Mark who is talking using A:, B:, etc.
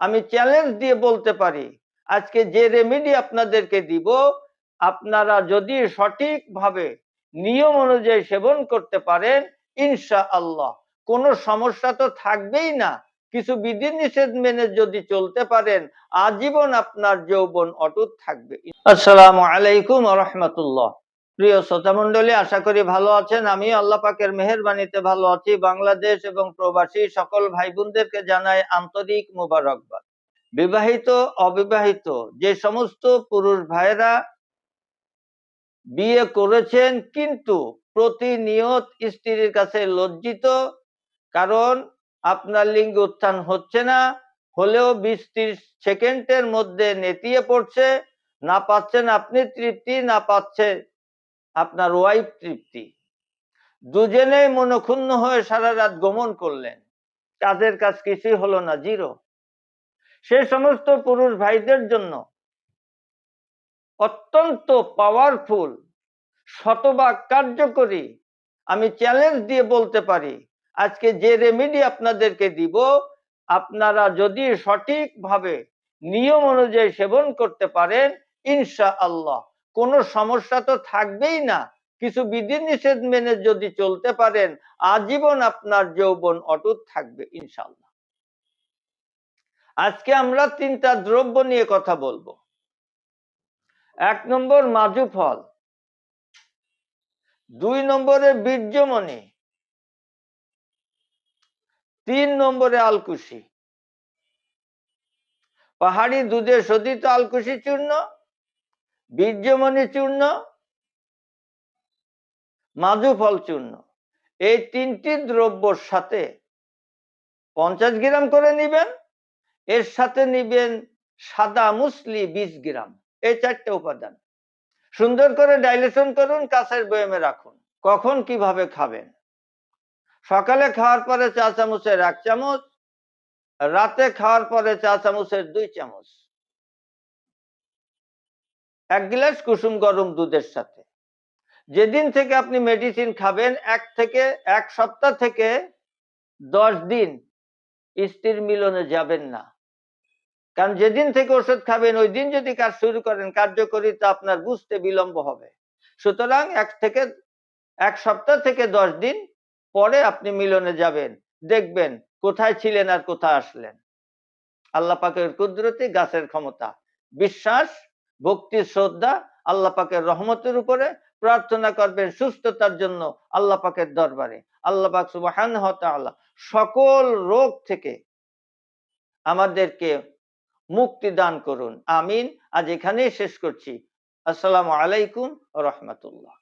A: আমি চ্যালেঞ্জ দিয়ে বলতে পারি। আজকে যে রেমেডি আপনাদেরকে দিব, আপনারা যদি সঠিকভাবে নিয়ম অনুযায়ী সেবন করতে পারেন ইনশা আল্লাহ কোনো সমস্যা তো থাকবেই না। কিছু বিধি নিষেধ মেনে যদি চলতে পারেন, আজীবন আপনার যৌবন অটুট থাকবে। আসসালামু আলাইকুম রহমতুল্লাহ। প্রিয় শ্রোতা মন্ডলী আশা করি ভালো আছেন। আমি আল্লাহ পাকের মেহরবানিতে ভালো আছি। বাংলাদেশ এবং প্রবাসী সকল ভাই বোনদেরকে জানাই আন্তরিক মুবারকবাদ। বিবাহিত, অবিবাহিত, যে সমস্ত পুরুষ ভাইরা বিয়ে করেছেন কিন্তু প্রতিনিয়ত স্ত্রীর কাছে লজ্জিত, কারণ আপনার লিঙ্গ উত্থান হচ্ছে না, হলেও বিশ ত্রিশ সেকেন্ডের মধ্যে নেতিয়ে পড়ছে। না পাচ্ছেন আপনি তৃপ্তি, না পাচ্ছে আপনার ওয়াইফ তৃপ্তি। দুজনেই মনক্ষুণ্ণ হয়ে সারা রাত গমন করলেন। কাজের কাজ কিছুই হলো না জিরো সে সমস্ত পুরুষ ভাইদের জন্য অত্যন্ত পাওয়ারফুল শতভাগ কার্যকরী আমি চ্যালেঞ্জ দিয়ে বলতে পারি, আজকে যে রেমেডি আপনাদেরকে দিব, আপনারা যদি সঠিকভাবে নিয়ম অনুযায়ী সেবন করতে পারেন ইনশা আল্লাহ কোনো সমস্যা তো থাকবেই না। কিছু বিধি নিষেধ মেনে যদি চলতে পারেন, আজীবন আপনার যৌবন অটুট থাকবে ইনশাল্লাহ আজকে আমরা তিনটা দ্রব্য নিয়ে কথা বলব। এক নম্বর মাজু ফল, দুই নম্বরে বীর্যমণি, তিন নম্বরে আলকুশি। পাহাড়ি দুধে শোধিত আলকুশি চূর্ণ বীর্যমণি চূর্ণ মাজু ফল চূর্ণ। এই তিনটি দ্রব্যর সাথে পঞ্চাশ গ্রাম করে নিবেন, এর সাথে নিবেন সাদা মুসলি বিশ গ্রাম। এই চারটে উপাদান। সুন্দর করে ডাইলেশন করুন, কাছের বয়মে রাখুন। কখন কীভাবে খাবেন? সকালে খাওয়ার পরে চা চামচের এক চামচ, রাতে খাওয়ার পরে চা চামচের দুই চামচ। এক গ্লাস কুসুম গরম দুধের সাথে। যেদিন থেকে আপনি মেডিসিন খাবেন, এক থেকে, এক সপ্তাহ থেকে দশ দিন স্ত্রীর মিলনে যাবেন না। কারণ যেদিন থেকে ওষুধ খাবেন, ওই দিন যদি কাজ শুরু করেন, কার্যকরিতা আপনার বুঝতে বিলম্ব হবে। সুতরাং এক থেকে, এক সপ্তাহ থেকে দশ দিন পরে আপনি মিলনে যাবেন। দেখবেন কোথায় ছিলেন আর কোথায় আসলেন। আল্লাহ পাকের কুদরতি গাছের ক্ষমতা। বিশ্বাস ভক্তি, শ্রদ্ধা আল্লাহ পাকের রহমতের উপরে প্রার্থনা করবেন সুস্থতার জন্য আল্লাহ পাকের দরবারে। আল্লাহ পাক সুবাহান সকল রোগ থেকে আমাদেরকে মুক্তি দান করুন। আমিন। আজ এখানেই শেষ করছি। আসসালামু আলাইকুম রহমতুল্লাহ।